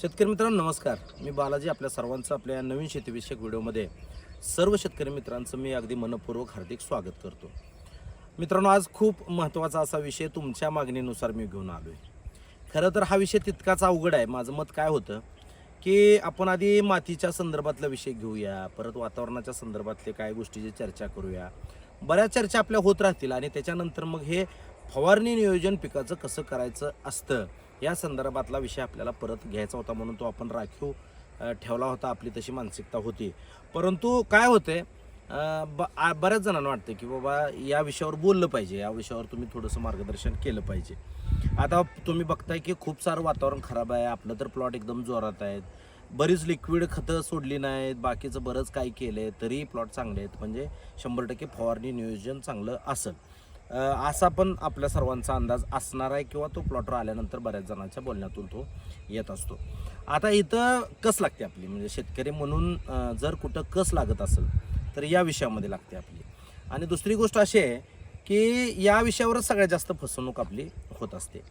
शेतकरी मित्रांनो नमस्कार. मी बालाजी आपल्या सर्वांचं आपल्या नवीन शेतीविषयक व्हिडिओमध्ये सर्व शेतकरी मित्रांचं मी अगदी मनपूर्वक हार्दिक स्वागत करतो. मित्रांनो आज खूप महत्त्वाचा असा विषय तुमच्या मागणीनुसार मी घेऊन आलो आहे खरं तर हा विषय तितकाच अवघड आहे. माझं मत काय होतं की आपण आधी मातीच्या संदर्भातला विषय घेऊया परत वातावरणाच्या संदर्भातले काय गोष्टीची चर्चा करूया. बऱ्याच चर्चा आपल्या होत राहतील आणि त्याच्यानंतर मग हे फवारणी नियोजन पिकाचं कसं करायचं असतं या संदर्भातला विषय आपल्याला परत घ्यायचा होता म्हणून तो आपण राखीव ठेवला होता. आपली तशी मानसिकता होती. परंतु काय होते ब आ- बऱ्याच जणांना वाटतं की बाबा या विषयावर बोललं पाहिजे. या विषयावर तुम्ही थोडंसं मार्गदर्शन केलं पाहिजे. आता तुम्ही बघताय की खूप सारं वातावरण खराब आहे. आपलं तर प्लॉट एकदम जोरात आहेत. बरीच लिक्विड खतं सोडली नाहीत. बाकीचं बरंच काही केलं आहे तरी प्लॉट चांगले आहेत. म्हणजे शंभर टक्के फवारणी नियोजन चांगलं असेल. असा पण आपल्या सर्वांचा अंदाज असणार आहे किंवा तो प्लॉटर आल्यानंतर बऱ्याच जणांच्या बोलण्यातून तो येत असतो. आता इथं कस लागते आपली? म्हणजे शेतकरी म्हणून जर कुठं कस लागत असेल तर या विषयामध्ये लागते आपली. आणि दुसरी गोष्ट अशी आहे की या विषयावरच सगळ्यात जास्त फसवणूक आपली होत असते.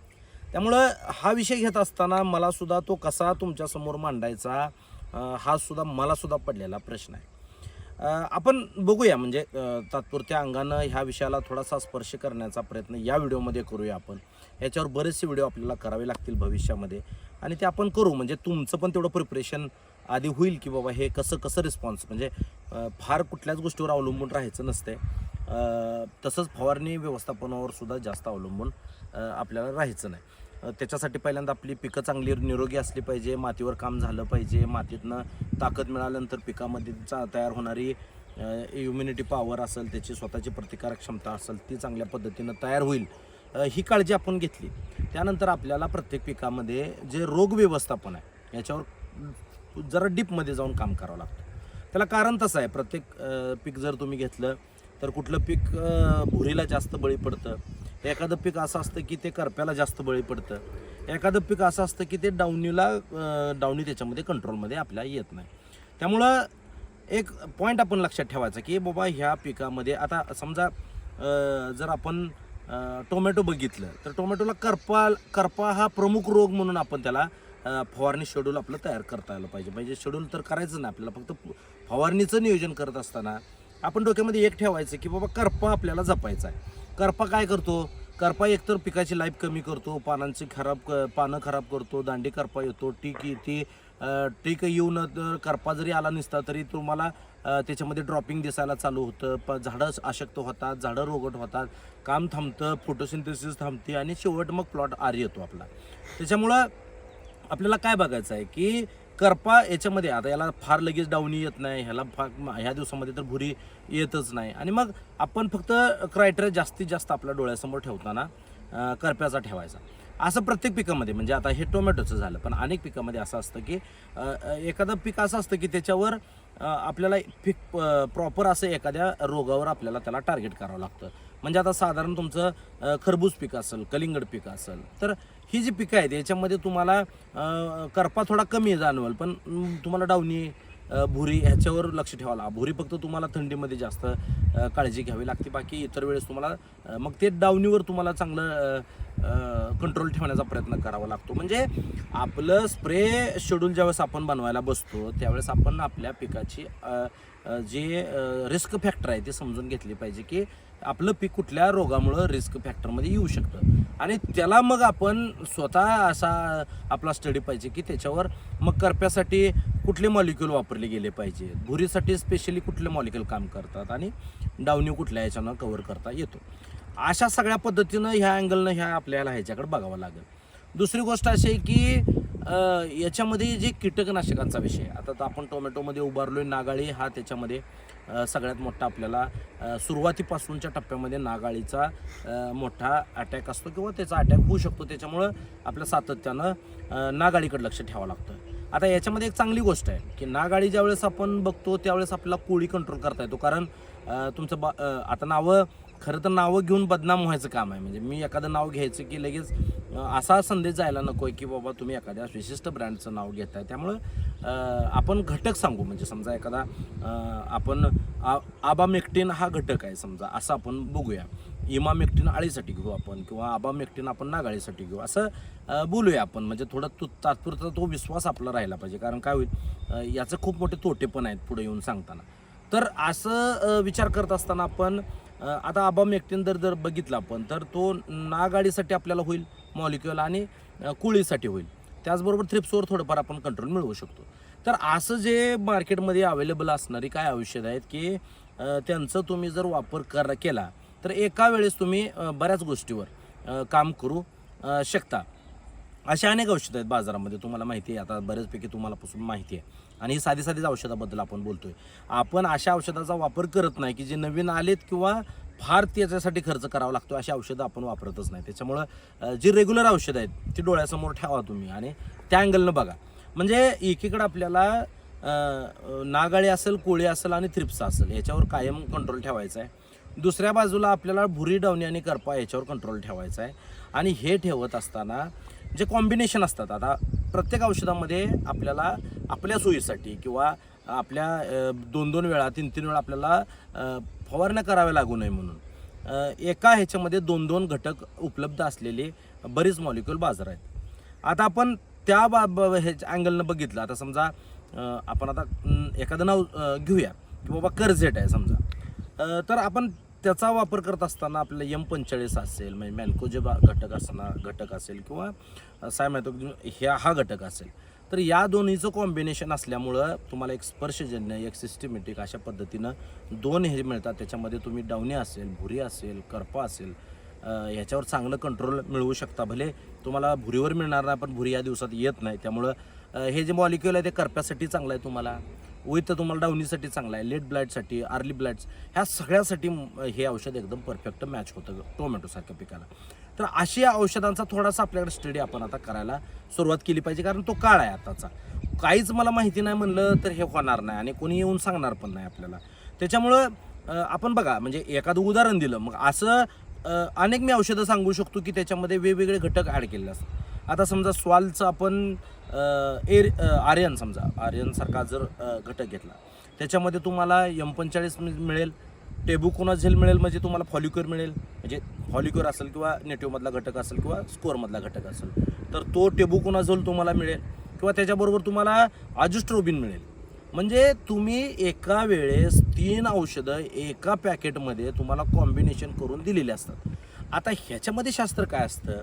त्यामुळं हा विषय घेत असताना मला सुद्धा तो कसा तुमच्यासमोर मांडायचा हा सुद्धा मलासुद्धा पडलेला प्रश्न आहे. आपण बघूया म्हणजे तात्पुरत्या अंगानं ह्या विषयाला थोडासा स्पर्श करण्याचा प्रयत्न या व्हिडिओमध्ये करूया आपण. याच्यावर बरेचसे व्हिडिओ आपल्याला करावे लागतील भविष्यामध्ये. आणि ते आपण करू म्हणजे तुमचं पण तेवढं प्रिपरेशन आधी होईल की बाबा हे कसं कसं रिस्पॉन्स म्हणजे फार कुठल्याच गोष्टीवर अवलंबून राहायचं नसते तसंच फवारणी व्यवस्थापनावर सुद्धा जास्त अवलंबून आपल्याला राहायचं नाही. त्याच्यासाठी पहिल्यांदा आपली पिकं चांगली निरोगी असली पाहिजे मातीवर काम झालं पाहिजे मातीतनं ताकद मिळाल्यानंतर पिकामध्ये चा- तयार होणारी इम्युनिटी पॉवर असेल त्याची स्वतःची प्रतिकारक क्षमता असेल ती चांगल्या पद्धतीनं तयार होईल. ही काळजी आपण घेतली. त्यानंतर आपल्याला प्रत्येक पिकामध्ये जे रोग व्यवस्थापन आहे याच्यावर जरा डीपमध्ये जाऊन काम करावं लागतं. त्याला कारण तसं आहे प्रत्येक पीक जर तुम्ही घेतलं तर कुठलं पीक भुरीला जास्त बळी पडतं एखादं पीक असं असतं की ते करप्याला जास्त बळी पडतं. एखादं पीक असं असतं की ते डाऊनीला डावणी डाऊनी त्याच्यामध्ये कंट्रोलमध्ये आपल्या येत नाही. त्यामुळं एक पॉईंट आपण लक्षात ठेवायचा की बाबा ह्या पिकामध्ये आता समजा जर आपण टोमॅटो बघितलं तर टोमॅटोला करपा करपा हा प्रमुख रोग म्हणून आपण त्याला फवारणी शेड्यूल आपलं तयार करता आलं पाहिजे. म्हणजे शेड्यूल तर करायचं नाही आपल्याला फक्त फवारणीचं नियोजन करत असताना आपण डोक्यामध्ये एक ठेवायचं की बाबा करपा आपल्याला जपायचा आहे. करपा काय करतो? करपा एकतर पिकाची लाईफ कमी करतो पानांची खराब क- पानं खराब करतो दांडी करपा येतो टीक येते अ, टीक येऊन तर करपा जरी आला नसता तरी तुम्हाला त्याच्यामध्ये ड्रॉपिंग दिसायला चालू होतं. प झाडं अशक्त होतात झाडं रोगट होतात काम थांबतं फोटोसिंथेसिस थांबते आणि शेवट मग प्लॉट आर येतो आपला. त्याच्यामुळं आपल्याला काय बघायचं आहे की करपा याच्यामध्ये आता याला फार लगेच डाऊनी येत नाही ह्याला फार ह्या दिवसामध्ये तर भुरी येतच नाही. आणि मग आपण फक्त क्रायटेरिया जास्तीत जास्त आपल्या डोळ्यासमोर ठेवताना करप्याचा ठेवायचा. असं प्रत्येक पिकामध्ये म्हणजे आता हे टोमॅटोचं झालं पण अनेक पिकामध्ये असं असतं की एखादं पीक असं असतं की त्याच्यावर आपल्याला पीक प्रॉपर असं एखाद्या रोगावर आपल्याला त्याला टार्गेट करावं लागतं. म्हणजे आता साधारण तुमचं खरबूज पीक असेल कलिंगड पीक असेल तर ही जी पिकं आहेत याच्यामध्ये तुम्हाला करपा थोडा कमी जाणवेल पण तुम्हाला डावणी भुरी ह्याच्यावर लक्ष ठेवायला भुरी फक्त तुम्हाला थंडीमध्ये जास्त काळजी घ्यावी लागते. बाकी इतर वेळेस तुम्हाला मग ते डावणीवर तुम्हाला चांगलं कंट्रोल ठेवण्याचा प्रयत्न करावा लागतो. म्हणजे आपलं स्प्रे शेड्यूल ज्यावेळेस आपण बनवायला बसतो त्यावेळेस आपण आपल्या पिकाची जे रिस्क फॅक्टर आहे ते समजून घेतली पाहिजे की आपलं पीक कुठल्या रोगामुळं रिस्क फॅक्टरमध्ये येऊ शकतं? आणि त्याला मग आपण स्वतः असा आपला स्टडी पाहिजे की त्याच्यावर मग करप्यासाठी कुठले मॉलिक्यूल वापरले गेले पाहिजे? भुरीसाठी स्पेशली कुठले मॉलिक्यूल काम करतात? आणि डावणी कुठल्या याच्यानं कव्हर करता येतो? अशा सगळ्या पद्धतीनं ह्या अँगलनं ह्या आपल्याला ह्याच्याकडे बघावं लागेल. दुसरी गोष्ट अशी आहे की याच्यामध्ये जे कीटकनाशकांचा विषय आता तर आपण टोमॅटोमध्ये उभारलो आहे नागाळी हा त्याच्यामध्ये सगळ्यात मोठा आपल्याला सुरुवातीपासूनच्या टप्प्यामध्ये नागाळीचा मोठा अटॅक असतो किंवा त्याचा अटॅक होऊ शकतो. त्याच्यामुळं आपल्या सातत्यानं नागाळीकडे लक्ष ठेवावं लागतं. आता याच्यामध्ये एक चांगली गोष्ट आहे की नागाळी ज्यावेळेस आपण बघतो त्यावेळेस आपल्याला कोळी कंट्रोल करता येतो. कारण तुमचं बा आता नावं खरं तर नावं घेऊन बदनाम व्हायचं काम आहे. म्हणजे मी एखादं नाव घ्यायचं की लगेच असा संदेश जायला नको आहे की बाबा तुम्ही एखाद्या विशिष्ट ब्रँडचं नाव घेत आहे त्यामुळं आपण घटक सांगू. म्हणजे समजा एखादा आपण आ आबामेक्टिन हा घटक आहे समजा असं आपण बघूया. इमामेक्टिन आळीसाठी घेऊ आपण किंवा आबामेक्टिन आपण नागाळीसाठी घेऊ. असं बोलूया आपण. म्हणजे थोडा तो तात्पुरता तो विश्वास आपला राहिला पाहिजे. कारण काय होईल याचं खूप मोठे तोटे पण आहेत पुढे येऊन सांगताना. तर असं विचार करत असताना आपण आता आबामेक्टिन जर जर बघितला आपण तर तो नागाडीसाठी आपल्याला होईल मॉलिक्युल आणि कुळीसाठी होईल. त्याचबरोबर थ्रिप्सवर थोडंफार आपण कंट्रोल मिळवू शकतो. तर असं जे मार्केटमध्ये अवेलेबल असणारी काय औषधं आहेत की त्यांचं तुम्ही जर वापर कर केला तर एका वेळेस तुम्ही बऱ्याच गोष्टीवर काम करू शकता. अशा अनेक औषधं आहेत बाजारामध्ये तुम्हाला माहिती आहे. आता बऱ्याचपैकी तुम्हाला पासून माहिती आहे. आणि ही साधी साधीच औषधाबद्दल आपण बोलतोय. आपण अशा औषधाचा वापर करत नाही की जे नवीन आलेत किंवा फार त्याच्यासाठी खर्च करावा लागतो अशी औषधं आपण वापरतच नाही. त्याच्यामुळं जी रेग्युलर औषधं आहेत ती डोळ्यासमोर ठेवा तुम्ही आणि त्या अँगलनं बघा. म्हणजे एकीकडं आपल्याला नागाळी असेल कोळी असेल आणि थ्रिप्सा असेल याच्यावर कायम कंट्रोल ठेवायचा आहे. दुसऱ्या बाजूला आपल्याला भुरी डावणी आणि करपा याच्यावर कंट्रोल ठेवायचा आहे. आणि हे ठेवत असताना जे कॉम्बिनेशन असतात आता प्रत्येक औषधामध्ये आपल्याला आपल्या सोयीसाठी किंवा आपल्या दोन दोन वेळा तीन तीन वेळा आपल्याला फवारण्या कराव्या लागू नये म्हणून. एका ह्याच्यामध्ये दोन दोन घटक उपलब्ध असलेले बरीच मॉलिक्युल बाजार आहेत. आता आपण त्या बा ह्याच्या अँगलनं बघितलं. आता समजा आपण आता एखादं नाव घेऊया की बाबा कर्जेट आहे समजा. तर आपण त्याचा वापर करत असताना आपल्याला एम पंचेचाळीस असेल म्हणजे मॅल्को घटक असणार घटक असेल किंवा सायमॅथो ह्या हा घटक असेल. तर या दोन्हीचं कॉम्बिनेशन असल्यामुळं तुम्हाला एक स्पर्शजन्य एक सिस्टमॅटिक अशा पद्धतीनं दोन हे मिळतात. त्याच्यामध्ये तुम्ही डावणी असेल भुरी असेल करपा असेल ह्याच्यावर चांगलं कंट्रोल मिळवू शकता. भले तुम्हाला भुरीवर मिळणार नाही पण भुरी या दिवसात येत नाही. त्यामुळं हे जे मॉलिक्युल आहे ते करप्यासाठी चांगलं आहे तुम्हाला. विथ तुम्हाला डावणीसाठी चांगलं आहे लेट ब्लॅडसाठी अर्ली ब्लाइट्स ह्या सगळ्यासाठी हे औषध एकदम परफेक्ट मॅच होतं टोमॅटोसारख्या पिकाला. तर अशी या औषधांचा थोडासा आपल्याकडे स्टडी आपण आता करायला सुरुवात केली पाहिजे कारण तो काळ आहे आताचा. काहीच मला माहिती नाही म्हणलं तर हे होणार नाही आणि कोणी येऊन सांगणार पण नाही आपल्याला. त्याच्यामुळं आपण बघा म्हणजे एखादं उदाहरण दिलं मग असं अनेक मी औषधं सांगू शकतो की त्याच्यामध्ये वेगवेगळे घटक ॲड केलेले असतात. आता समजा स्वालचं आपण एर आर्यन समजा आर्यनसारखा जर घटक घेतला त्याच्यामध्ये तुम्हाला एम पंचेचाळीस मिळेल टेबुकोना झेल मिळेल म्हणजे तुम्हाला फॉलिक्युअर मिळेल म्हणजे फॉलिक्युअर असेल किंवा नेटिव्हमधला घटक असेल किंवा स्कोअरमधला घटक असेल तर तो टेबुकोना झोल तुम्हाला मिळेल किंवा त्याच्याबरोबर तुम्हाला आजुस्ट्रोबिन मिळेल. म्हणजे तुम्ही एका वेळेस तीन औषधं एका पॅकेटमध्ये तुम्हाला कॉम्बिनेशन करून दिलेली असतात. आता ह्याच्यामध्ये शास्त्र काय असतं?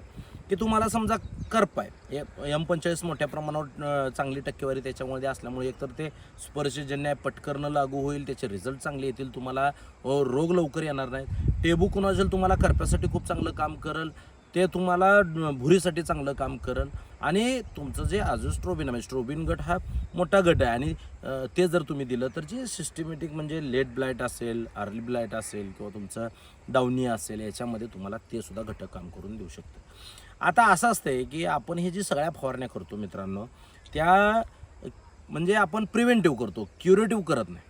की तुम्हाला समजा करप आहे. एम पंचेचाळीस मोठ्या प्रमाणावर चांगली टक्केवारी त्याच्यामध्ये असल्यामुळे एकतर ते स्पर्शजन्य पटकरणं पटकन लागू होईल त्याचे रिझल्ट चांगले येतील तुम्हाला रोग लवकर येणार नाहीत. टेबुकोनाझल तुम्हाला करप्यासाठी खूप चांगलं काम करेल ते तुम्हाला भुरीसाठी चांगलं काम करेल. आणि तुमचं जे अजून स्ट्रोबिन आहे म्हणजे स्ट्रोबिन गट हा मोठा गट आहे. आणि ते जर तुम्ही दिलं तर जे सिस्टमॅटिक म्हणजे लेट ब्लाइट असेल अर्ली ब्लाइट असेल किंवा तुमचं डावनी असेल याच्यामध्ये तुम्हाला ते सुद्धा घटक काम करून देऊ शकतं. आता असं असतंय की आपण हे जी सगळ्या फवारण्या करतो मित्रांनो त्या म्हणजे आपण प्रिव्हेंटिव्ह करतो क्युरेटिव्ह करत नाही.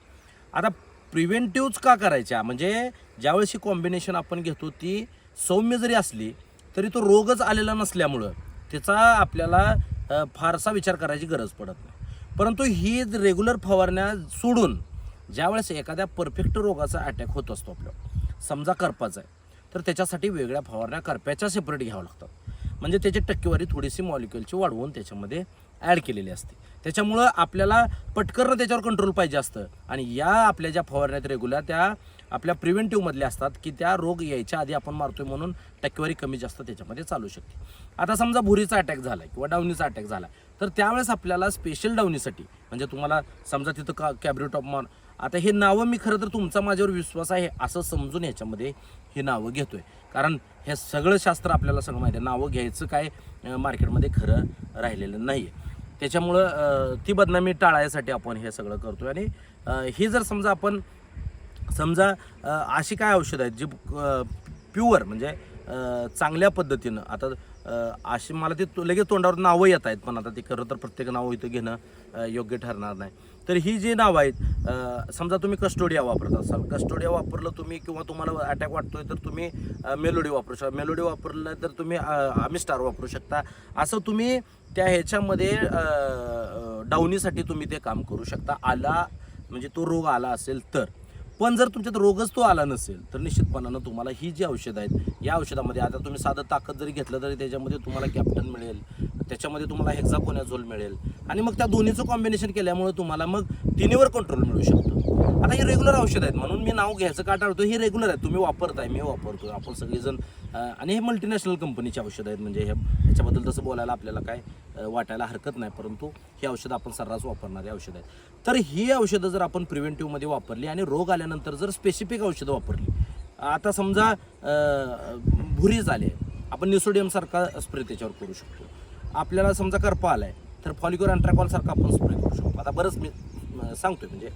आता प्रिव्हेंटिव्हच का करायच्या? म्हणजे ज्यावेळेस ही कॉम्बिनेशन आपण घेतो ती सौम्य जरी असली तरी तो रोगच आलेला नसल्यामुळं त्याचा आपल्याला फारसा विचार करायची गरज पडत नाही. परंतु ही रेग्युलर फवारण्या सोडून ज्यावेळेस एखाद्या परफेक्ट रोगाचा अटॅक होत असतो आपल्यावर समजा करपाचा आहे तर त्याच्यासाठी वेगळ्या फवारण्या करप्याच्या सेपरेट घ्याव्या लागतात म्हणजे त्याची टक्केवारी थोडीशी मॉलिक्युलची वाढवून त्याच्यामध्ये ॲड केलेली असते. त्याच्यामुळं आपल्याला पटकन त्याच्यावर कंट्रोल पाहिजे असतं. आणि या आपल्या ज्या फवारण्यात रेग्युलर त्या आपल्या प्रिव्हेंटिव्हमधल्या असतात की त्या रोग यायच्या आधी आपण मारतोय म्हणून टक्केवारी कमी जास्त त्याच्यामध्ये चालू शकते. आता समजा भुरीचा अटॅक झाला किंवा डावणीचा अटॅक झाला तर त्यावेळेस आपल्याला स्पेशल डावणीसाठी म्हणजे तुम्हाला समजा तिथं का कॅब्रिटॉप मार आता हे नावं मी खरं तर तुमचा माझ्यावर विश्वास आहे असं समजून याच्यामध्ये हे नावं घेतो आहे कारण हे सगळं शास्त्र आपल्याला सगळं माहिती आहे. नावं घ्यायचं काय मार्केटमध्ये खरं राहिलेलं नाही आहे त्याच्यामुळं ती बदनामी टाळायसाठी आपण हे सगळं करतोय. आणि हे ही जर समजा आपण समजा अशी काय औषधं आहेत जी प्युअर म्हणजे चांगल्या पद्धतीनं आता अशी मला ते लगेच तोंडावर नावं येत आहेत पण आता ते खरं तर प्रत्येक नावं इथं घेणं योग्य ठरणार नाही. तर ही जी नावं आहेत समजा तुम्ही कस्टोडिया वापरत असाल. कस्टोडिया वापरलं तुम्ही किंवा तुम्हाला अटॅक वाटतोय तर तुम्ही मेलोडी वापरू शकता. मेलोडी वापरलं तर तुम्ही आमिस्टार आम्ही स्टार वापरू शकता. असं तुम्ही त्या ह्याच्यामध्ये डावणीसाठी तुम्ही ते काम करू शकता. आला म्हणजे तो रोग आला असेल तर. पण जर तुमच्यात रोगच तो आला नसेल तर निश्चितपणानं तुम्हाला ही जी औषधं आहेत या औषधामध्ये आता तुम्ही साधं ताकद जरी घेतलं तरी त्याच्यामध्ये तुम्हाला कॅप्टन मिळेल त्याच्यामध्ये तुम्हाला हेक्झाकोनॅझोल मिळेल आणि मग त्या दोन्हीचं कॉम्बिनेशन केल्यामुळे तुम्हाला मग तिन्हीवर कंट्रोल मिळू शकतो. आता हे रेग्युलर औषध आहेत म्हणून मी नाव घ्यायचं का टाळतो हे रेग्युलर आहे तुम्ही वापरताय मी वापरतो आपण सगळेजण आणि हे मल्टीनॅशनल कंपनीची औषधं आहेत. म्हणजे हे ह्याच्याबद्दल तसं बोलायला आपल्याला काय वाटायला हरकत नाही परंतु हे औषधं आपण सर्रास वापरणारी औषधं आहेत. तर ही औषधं जर आपण प्रिव्हेंटिव्हमध्ये वापरली आणि रोग आल्यानंतर जर स्पेसिफिक औषधं वापरली आता समजा भुरी झाले आपण निसोडियमसारखा स्प्रे त्याच्यावर करू शकतो. आपल्याला समजा करपा आला आहे तर फॉलिक्युअर अँट्रॅकॉलसारखा आपण स्प्रे करू शकतो. आता बरंच मी सांगतोय म्हणजे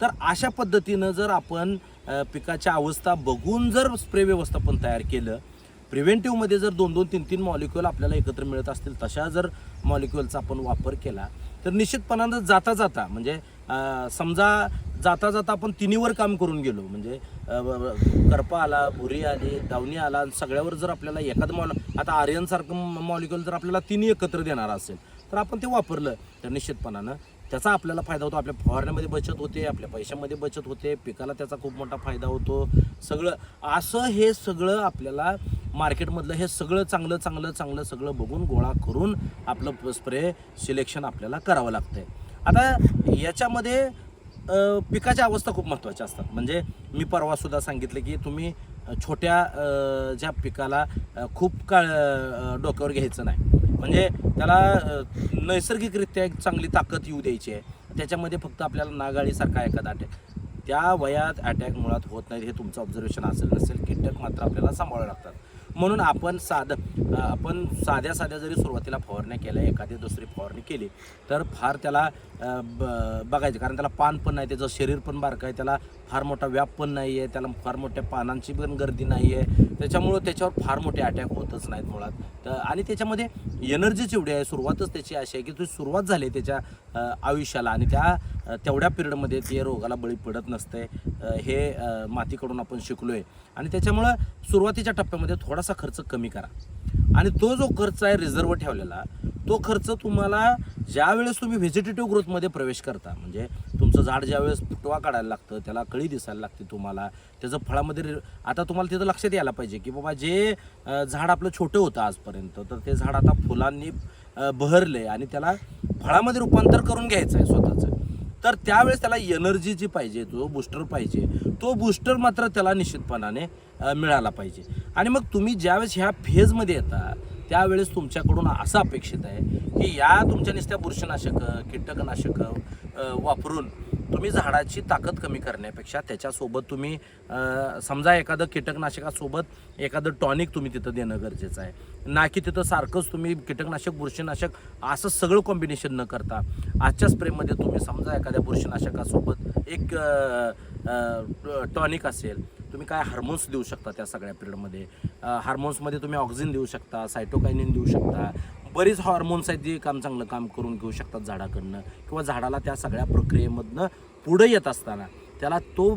तर अशा पद्धतीनं जर आपण पिकाच्या अवस्था बघून जर स्प्रे व्यवस्थापन तयार केलं प्रिव्हेंटिव्हमध्ये जर दोन दोन तीन तीन मॉलिक्युल आपल्याला एकत्र मिळत असतील तशा जर मॉलिक्युलचा आपण वापर केला तर निश्चितपणानं जाता जाता म्हणजे समजा जाता जाता आपण तिन्हीवर काम करून गेलो म्हणजे करपा आला भुरी आली दावणी आला सगळ्यावर जर आपल्याला एखादं मॉल आता आर्यनसारखं मॉलिक्युल जर आपल्याला तिन्ही एकत्र देणार असेल तर आपण ते वापरलं तर निश्चितपणानं त्याचा आपल्याला फायदा होतो. आपल्या फवारण्यामध्ये बचत होते आपल्या पैशामध्ये बचत होते पिकाला त्याचा खूप मोठा फायदा होतो. सगळं असं हे सगळं आपल्याला मार्केटमधलं हे सगळं चांगलं चांगलं चांगलं सगळं बघून गोळा करून आपलं स्प्रे सिलेक्शन आपल्याला करावं लागतंय. आता याच्यामध्ये पिकाच्या अवस्था खूप महत्त्वाच्या असतात. म्हणजे मी परवासुद्धा सांगितलं की तुम्ही छोट्या ज्या पिकाला खूप काळ डोक्यावर घ्यायचं नाही. म्हणजे त्याला नैसर्गिकरित्या एक चांगली ताकद येऊ द्यायची आहे. त्याच्यामध्ये फक्त आपल्याला नागाळीसारखा एखादा अटॅक त्या वयात अटॅक मुळात होत नाहीत हे तुमचं ऑब्झर्वेशन असेल नसेल. कीटक मात्र आपल्याला सांभाळावे लागतात. म्हणून आपण साधं आपण साध्या साध्या जरी सुरुवातीला फवारण्या केल्या एखादी दुसरी फवारणी केली तर फार त्याला ब- बघायचं. कारण त्याला पान पण नाही त्याचं शरीर पण बारकं आहे त्याला फार मोठा व्याप पण नाही आहे त्याला फार मोठ्या पानांची पण गर्दी नाही आहे त्याच्यामुळं त्याच्यावर फार मोठे अटॅक होतच नाहीत मुळात. तर आणि त्याच्यामध्ये एनर्जीच एवढी आहे सुरुवातच त्याची अशी आहे की ती सुरुवात झाली त्याच्या आयुष्याला. आणि त्या तेवढ्या पिरियडमध्ये ते रोगाला बळी पडत नसते. हे मातीकडून आपण शिकलो आहे आणि त्याच्यामुळं सुरुवातीच्या टप्प्यामध्ये थोडासा खर्च कमी करा. आणि तो जो खर्च आहे रिझर्व ठेवलेला तो खर्च तुम्हाला ज्यावेळेस तुम्ही व्हेजिटेटिव्ह ग्रोथमध्ये प्रवेश करता म्हणजे तुमचं झाड ज्यावेळेस फुटवा काढायला लागतं त्याला कळी दिसायला लागते तुम्हाला त्याचं फळामध्ये आता तुम्हाला तिथं लक्षात यायला पाहिजे की बाबा जे झाड आपलं छोटं होतं आजपर्यंत तर ते झाड आता फुलांनी बहरले आणि त्याला फळामध्ये रूपांतर करून घ्यायचं आहे स्वतःचं. तर त्यावेळेस त्याला एनर्जी जी पाहिजे जो बूस्टर पाहिजे तो बूस्टर मात्र त्याला निश्चितपणाने मिळाला पाहिजे. आणि मग तुम्ही ज्यावेळेस ह्या फेजमध्ये येता त्यावेळेस तुमच्याकडून असं अपेक्षित आहे की या तुमच्या नुसत्या बुरशीनाशकं कीटकनाशक वापरून तुम्ही झाडाची ताकद कमी करण्यापेक्षा त्याच्यासोबत तुम्ही समजा एखादं कीटकनाशकासोबत एखादं टॉनिक तुम्ही तिथं देणं गरजेचं आहे. ना की तिथं सारखंच तुम्ही कीटकनाशक बुरशीनाशक असं सगळं कॉम्बिनेशन न करता आजच्या स्प्रेमध्ये तुम्ही समजा एखाद्या बुरशीनाशकासोबत एक टॉनिक असेल तुम्ही काय हार्मोन्स देऊ शकता त्या सगळ्या पिरियडमध्ये? हार्मोन्समध्ये तुम्ही ऑक्सिजन देऊ शकता सायटोकायनिन देऊ शकता. बरीच हॉर्मोन्स आहेत जे काम चांगलं काम करून घेऊ शकतात झाडाकडनं किंवा झाडाला त्या सगळ्या प्रक्रियेमधनं पुढे येत असताना त्याला तो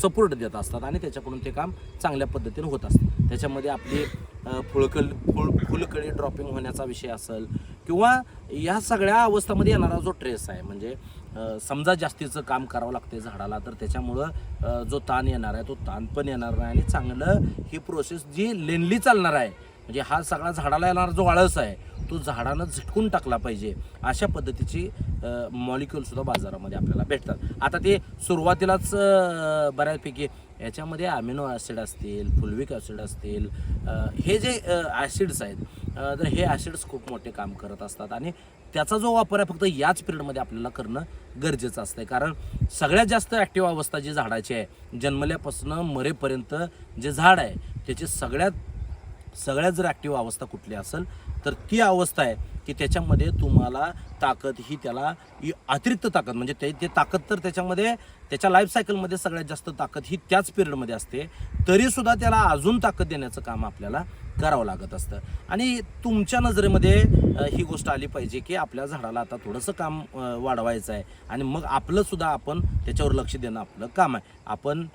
सपोर्ट देत असतात आणि त्याच्याकडून ते काम चांगल्या पद्धतीने होत असतं. त्याच्यामध्ये आपली फुळकल फुल फुलकळी ड्रॉपिंग होण्याचा विषय असेल किंवा या सगळ्या अवस्थामध्ये येणारा जो ट्रेस आहे म्हणजे समजा जास्तीचं काम करावं लागते झाडाला तर त्याच्यामुळं जो ताण येणार आहे तो ताण पण येणार नाही. आणि चांगलं ही प्रोसेस जी लेनली चालणार आहे म्हणजे हा सगळा झाडाला येणारा जो आळस आहे तो झाडानं झटकून टाकला पाहिजे. अशा पद्धतीची मॉलिक्युलसुद्धा बाजारामध्ये आपल्याला भेटतात. आता ते सुरुवातीलाच बऱ्यापैकी याच्यामध्ये अमिनो ॲसिड असतील फुलविक ॲसिड असतील हे जे ॲसिड्स आहेत तर हे ॲसिड्स खूप मोठे काम करत असतात. आणि त्याचा जो वापर आहे फक्त याच पिरियडमध्ये आपल्याला करणं गरजेचं असतं कारण सगळ्यात जास्त ॲक्टिव्ह अवस्था जी झाडाची आहे जन्मल्यापासून मरेपर्यंत जे झाड आहे त्याची सगळ्यात सगळ्यात जर ॲक्टिव्ह अवस्था कुठली असेल तर ती अवस्था आहे की त्याच्यामध्ये तुम्हाला ताकद ही त्याला अतिरिक्त ताकद म्हणजे ते ते ताकद तर त्याच्यामध्ये त्याच्या लाईफ सायकलमध्ये सगळ्यात जास्त ताकद ही त्याच पिरियडमध्ये असते. तरीसुद्धा त्याला अजून ताकद देण्याचं काम आपल्याला करावं लागत असतं. आणि तुमच्या नजरेमध्ये ही गोष्ट आली पाहिजे की आपल्या झाडाला आता थोडंसं काम वाढवायचं आहे. आणि मग आपलंसुद्धा आपण त्याच्यावर लक्ष देणं आपलं काम आहे. आपण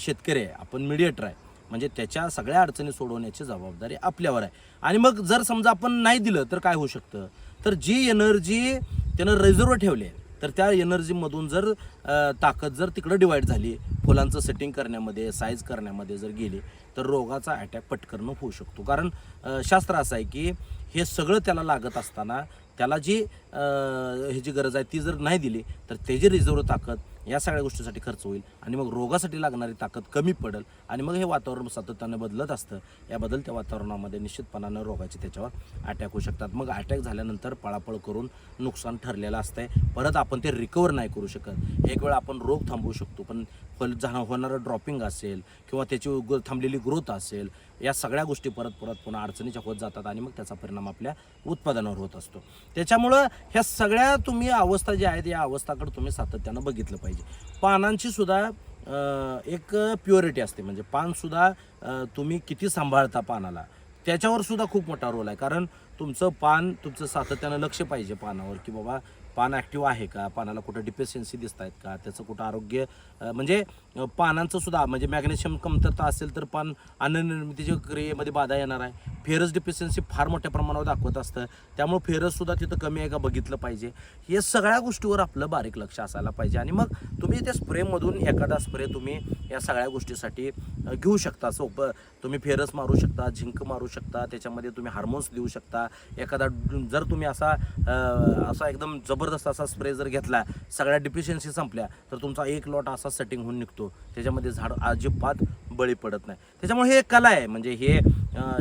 शेतकरी आहे आपण मिडिएटर आहे. म्हणजे त्याच्या सगळ्या अडचणी सोडवण्याची जबाबदारी आपल्यावर आहे. आणि मग जर समजा आपण नाही दिलं तर काय होऊ शकतं? तर जी एनर्जी त्यानं रिझर्व ठेवली आहे तर त्या एनर्जीमधून जर ताकद जर तिकडं डिवाईड झाली फुलांचं सेटिंग करण्यामध्ये साईज करण्यामध्ये जर गेले तर रोगाचा अटॅक पटकन होऊ शकतो. कारण शास्त्र असं आहे की हे सगळं त्याला लागत असताना त्याला जी ह्याची गरज आहे ती जर नाही दिली तर त्याची रिझर्व ताकद या सगळ्या गोष्टीसाठी खर्च होईल आणि मग रोगासाठी लागणारी ताकद कमी पडेल आणि मग हे वातावरण सातत्याने बदलत असतं. या बदलत्या वातावरणामध्ये निश्चितपणानं रोगाचे त्याच्यावर अटॅक होऊ शकतात. मग अटॅक झाल्यानंतर पळापळ करून नुकसान ठरलेलं असतंय. परत आपण ते रिकवर नाही करू शकत. एक वेळ आपण रोग थांबवू शकतो पण फल जा होणारं ड्रॉपिंग असेल किंवा त्याची ग्रो थांबलेली ग्रोथ असेल या सगळ्या गोष्टी परत परत पुन्हा अडचणीच्या होत जातात आणि मग त्याचा परिणाम आपल्या उत्पादनावर होत असतो. त्याच्यामुळं ह्या सगळ्या तुम्ही अवस्था ज्या आहेत या अवस्थाकडे तुम्ही सातत्यानं बघितलं पाहिजे. पानांची सुद्धा एक प्युरिटी असते. म्हणजे पानसुद्धा तुम्ही किती सांभाळता पानाला त्याच्यावर सुद्धा खूप मोठा रोल आहे. कारण तुमचं पान तुमचं सातत्यानं लक्ष पाहिजे पानावर की बाबा पान ॲक्टिव्ह आहे का? पानाला कुठं डिफिशियन्सी दिसत आहेत का? त्याचं कुठं आरोग्य म्हणजे पानांचं सुद्धा म्हणजे मॅग्नेशियम कमतरता असेल तर पान अन्ननिर्मितीच्या क्रियेमध्ये बाधा येणार आहे. फेरस डिफिशियन्सी फार मोठ्या प्रमाणावर दाखवत असतं. त्यामुळे फेरससुद्धा तिथं कमी आहे का बघितलं पाहिजे. हे सगळ्या गोष्टीवर आपलं बारीक लक्ष असायला पाहिजे. आणि मग तुम्ही त्या स्प्रेमधून एखादा स्प्रे तुम्ही या सगळ्या गोष्टीसाठी घेऊ शकता. सोपं. तुम्ही फेरस मारू शकता झिंक मारू शकता त्याच्यामध्ये तुम्ही हार्मोन्स देऊ शकता. एखादा जर तुम्ही असा असा एकदम जबरदस्त असा स्प्रे जर घेतला सगळ्या डिफिशियन्सी संपल्या तर तुमचा एक लॉट असा सेटिंग होऊन निघतो. त्याच्यामध्ये झाड अजिबात बळी पडत नाही. त्याच्यामुळे हे एक कला आहे. म्हणजे हे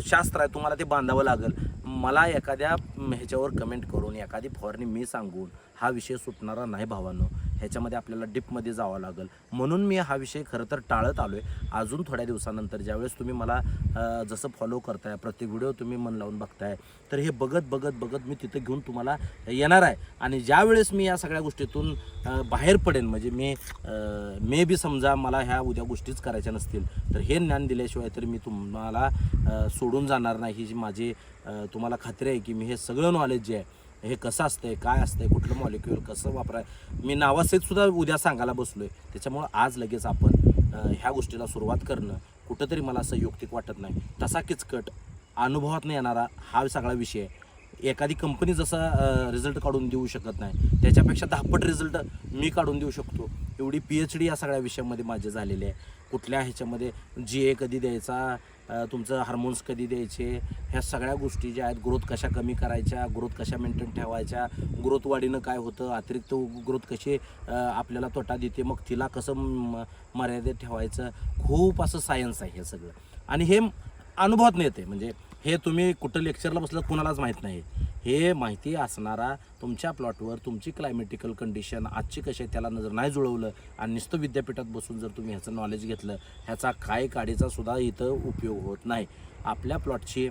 शास्त्र आहे. तुम्हाला ते बांधावं लागेल. मला एखाद्या ह्याच्यावर कमेंट करून एखादी फॉरनी मी सांगून हा विषय सुटणारा नाही भावानं. ह्याच्यामध्ये आपल्याला डिपमध्ये जावं लागेल. म्हणून मी हा विषय खरं तर टाळत आलो आहे अजून थोड्या दिवसानंतर ज्यावेळेस तुम्ही मला जसं फॉलो करताय प्रत्येक व्हिडिओ तुम्ही मन लावून बघताय तर हे बघत बघत बघत मी तिथं घेऊन तुम्हाला येणार आहे. आणि ज्यावेळेस मी या सगळ्या गोष्टीतून बाहेर पडेन म्हणजे मी मे बी समजा मला ह्या उद्या गोष्टीच करायच्या नसतील तर हे ज्ञान दिल्याशिवाय तर मी तुम्हाला सोडून जाणार नाही. ही जी माझी तुम्हाला खात्री आहे की मी हे सगळं नॉलेज जे आहे हे कसं असतंय काय असतंय कुठलं मॉलिक्युल कसं वापराय मी नावासहित सुद्धा उद्या सांगायला बसलो आहे त्याच्यामुळं आज लगेच आपण ह्या गोष्टीला सुरुवात करणं कुठंतरी मला असं युक्तिक वाटत नाही तसा किचकट अनुभवात येणारा हा सगळा विषय आहे. एखादी कंपनी जसा रिझल्ट काढून देऊ शकत नाही त्याच्यापेक्षा दहापट रिझल्ट मी काढून देऊ शकतो. एवढी पी एच डी या सगळ्या विषयामध्ये माझे झालेले आहे. कुठल्या ह्याच्यामध्ये जी ए कधी द्यायचा तुमचं हार्मोन्स कधी द्यायचे ह्या सगळ्या गोष्टी ज्या आहेत ग्रोथ कशा कमी करायच्या ग्रोथ कशा मेंटेन ठेवायच्या ग्रोथ वाढीनं काय होतं अतिरिक्त ग्रोथ कशी आपल्याला तोटा देते मग तिला कसं म- मर्यादित ठेवायचं खूप असं सायन्स आहे हे सगळं. आणि हे अनुभवात नाही येते म्हणजे हे तुम्ही कुठं लेक्चरला बसलं कुणालाच माहीत नाही. हे माहिती असणारा तुमच्या प्लॉटवर तुमची क्लायमेटिकल कंडिशन आजची कशी आहे त्याला नजर नाही जुळवलं आणि नुसतं विद्यापीठात बसून जर तुम्ही ह्याचं नॉलेज घेतलं ह्याचा काय काडीचा सुद्धा इथं उपयोग होत नाही. आपल्या प्लॉटची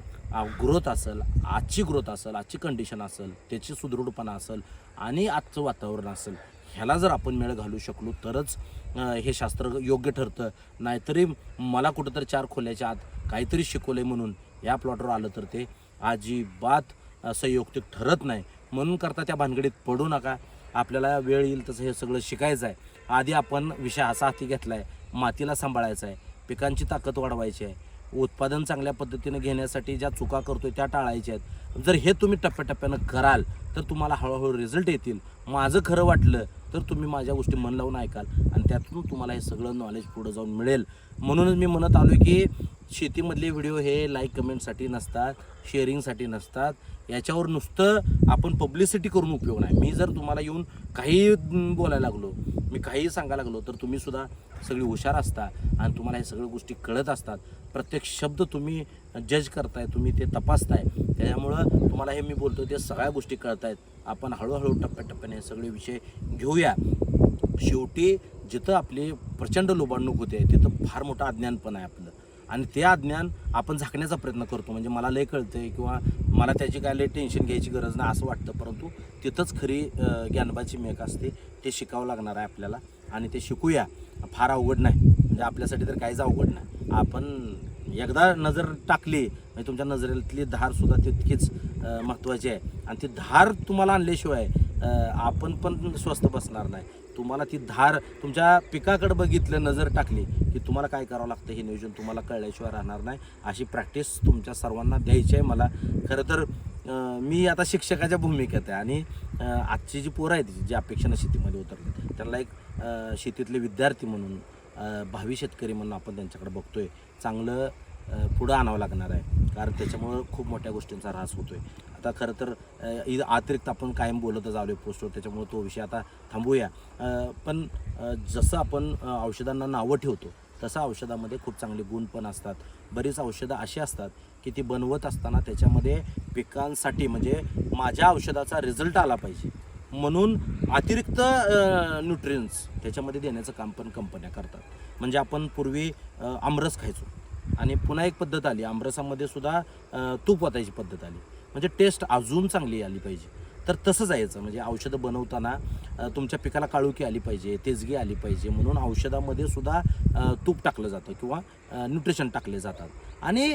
ग्रोथ असेल आजची ग्रोथ असेल आजची कंडिशन असेल त्याची सुदृढपणा असेल आणि आजचं वातावरण असेल ह्याला जर आपण मेळ घालू शकलो तरच हे शास्त्र योग्य ठरतं. नाहीतरी मला कुठंतरी चार खोल्याच्या आत काहीतरी शिकवलं म्हणून या प्लॉटवर आलं तर ते अजिबात असं योक्तिक ठरत नाही. म्हणून करता त्या भानगडीत पडू नका. आपल्याला वेळ येईल तसं हे सगळं शिकायचं आहे. आधी आपण विषय असा हाती घेतला आहे मातीला सांभाळायचा आहे पिकांची ताकद वाढवायची आहे. उत्पादन चांगल्या पद्धतीनं घेण्यासाठी ज्या चुका करतोय त्या टाळायच्या आहेत. जर हे तुम्ही टप्प्याटप्प्यानं कराल तर तुम्हाला हळूहळू रिझल्ट येतील. माझं खरं वाटलं तर तुम्ही माझ्या गोष्टी मन लावून ऐकाल आणि त्यातून तुम्हाला हे सगळं नॉलेज पुढं जाऊन मिळेल. म्हणूनच मी म्हणत आलो की शेतीमधले व्हिडिओ हे लाईक कमेंटसाठी नसतात शेअरिंगसाठी नसतात. याच्यावर नुसतं आपण पब्लिसिटी करून उपयोग नाही. मी जर तुम्हाला येऊन काही बोलायला लागलो मी काही सांगायला लागलो तर तुम्हीसुद्धा सगळी हुशार असता आणि तुम्हाला हे सगळ्या गोष्टी कळत असतात. प्रत्येक शब्द तुम्ही जज करताय तुम्ही ते तपासताय. त्याच्यामुळं तुम्हाला हे मी बोलतो ते सगळ्या गोष्टी कळत आहेत आपण हळूहळू टप्प्याटप्प्याने हे सगळे विषय घेऊया. शेवटी जिथं आपली प्रचंड लोबाडणूक होते तिथं फार मोठं अज्ञान पण आहे आपलं. आणि ते अज्ञान आपण झाकण्याचा प्रयत्न करतो. म्हणजे मला लय आहे किंवा मला त्याची काय लय टेन्शन घ्यायची गरज नाही असं वाटतं. परंतु तिथंच खरी ज्ञानबाची मेक असते. ते शिकावं लागणार आहे आपल्याला. आणि ते शिकूया. फार अवघड नाही. म्हणजे आपल्यासाठी तर काहीच अवघड नाही. आपण एकदा नजर टाकली म्हणजे तुमच्या नजरेतली धार सुद्धा तितकीच महत्त्वाची आहे. आणि ती धार तुम्हाला आणल्याशिवाय आपण पण स्वस्त बसणार नाही. तुम्हाला ती धार तुमच्या पिकाकडे बघितलं नजर टाकली की तुम्हाला काय करावं लागतं हे नियोजन तुम्हाला कळल्याशिवाय राहणार नाही. अशी प्रॅक्टिस तुमच्या सर्वांना द्यायची आहे मला. खरं तर मी आता शिक्षकाच्या भूमिकेत आहे आणि आजची जी पोरं आहेत जी अपेक्षानं शेतीमध्ये उतरली त्यांना एक शेतीतले विद्यार्थी म्हणून भावी शेतकरी म्हणून आपण त्यांच्याकडे बघतोय. चांगलं पुढं आणावं लागणार आहे. कारण त्याच्यामुळं खूप मोठ्या गोष्टींचा ऱ्हास होतो आहे आता खरं तर अतिरिक्त आपण कायम बोलतच आलो पोस्टवर त्याच्यामुळं तो विषय आता थांबूया. पण जसं आपण औषधांना नावं ठेवतो तसं औषधामध्ये खूप चांगले गुण पण असतात. बरीच औषधं अशी असतात की ती बनवत असताना त्याच्यामध्ये पिकांसाठी म्हणजे माझ्या औषधाचा रिझल्ट आला पाहिजे. म्हणून अतिरिक्त न्यूट्रियन्स त्याच्यामध्ये देण्याचं काम पण कंपन्या करतात. म्हणजे आपण पूर्वी आमरस खायचो. आणि पुन्हा एक पद्धत आली. आमरसामध्ये सुद्धा तूप वाटायची पद्धत आली. म्हणजे टेस्ट अजून चांगली आली पाहिजे. तर तसं जायचं म्हणजे औषधं बनवताना तुमच्या पिकाला काळुकी आली पाहिजे तेजगी आली पाहिजे म्हणून औषधामध्ये सुद्धा तूप टाकलं जातं किंवा न्यूट्रिशन टाकले जातात. आणि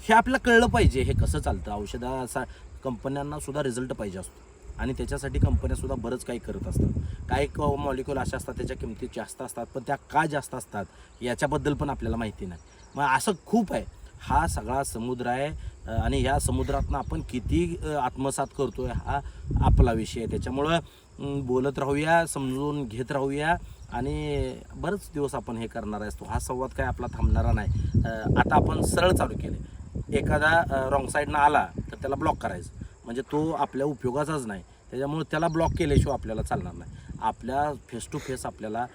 हे आपल्याला कळलं पाहिजे हे कसं चालतं. औषधा कंपन्यांना सुद्धा रिझल्ट पाहिजे असतो. आणि त्याच्यासाठी कंपन्यासुद्धा बरंच काही करत असतात. काही मॉलिक्युल अशा असतात त्याच्या किमती जास्त असतात पण त्या का जास्त असतात याच्याबद्दल पण आपल्याला माहिती नाही. मग असं खूप आहे. हा सगळा समुद्र आहे आणि ह्या समुद्रातनं आपण किती आत्मसात करतो आहे हा आपला विषय आहे. त्याच्यामुळं बोलत राहूया समजून घेत राहूया आणि बरेच दिवस आपण हे करणार असतो हा संवाद काय आपला थांबणारा नाही. आता आपण सरळ चालू केले एखादा रॉंग साईडनं आला तर त्याला ब्लॉक करायचं. म्हणजे तो आपल्या उपयोगाचाच नाही. त्याच्यामुळे त्याला ब्लॉक केल्याशिवाय आपल्याला चालणार नाही. आपल्या फेस टू फेस आपल्याला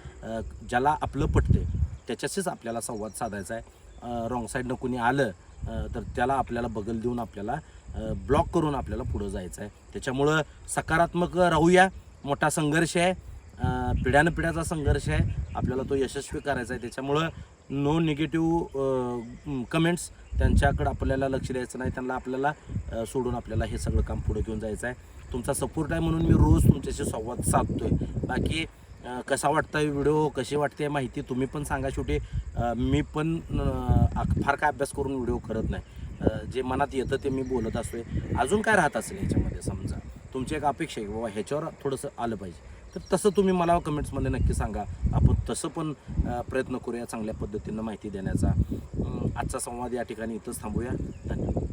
ज्याला आपलं पटते त्याच्याशीच आपल्याला संवाद साधायचा आहे. रॉंग साईडनं कोणी आलं तर त्याला आपल्याला बगल देऊन आपल्याला ब्लॉक करून आपल्याला पुढं जायचं आहे त्याच्यामुळं सकारात्मक राहूया. मोठा संघर्ष आहे. पिढ्यानपिढ्याचा संघर्ष आहे. आपल्याला तो यशस्वी करायचा आहे. त्याच्यामुळं नो निगेटिव्ह कमेंट्स त्यांच्याकडं आपल्याला लक्ष द्यायचं नाही. त्यांना आपल्याला सोडून आपल्याला हे सगळं काम पुढे घेऊन जायचं आहे. तुमचा सपोर्ट आहे म्हणून मी रोज तुमच्याशी संवाद साधतो आहे बाकी कसा वाटतोय व्हिडिओ कशी वाटते माहिती तुम्ही पण सांगा शेवटी. मी पण फार काय अभ्यास करून व्हिडिओ करत नाही. जे मनात येतं ते मी बोलत असतोय. अजून काय राहत असेल ह्याच्यामध्ये समजा? तुमची एक अपेक्षा आहे बाबा ह्याच्यावर थोडंसं आलं पाहिजे. तर तसं तुम्ही मला कमेंट्समध्ये नक्की सांगा. आपण तसं पण प्रयत्न करूया चांगल्या पद्धतीनं माहिती देण्याचा. आजचा संवाद या ठिकाणी इथंच थांबूया. धन्यवाद.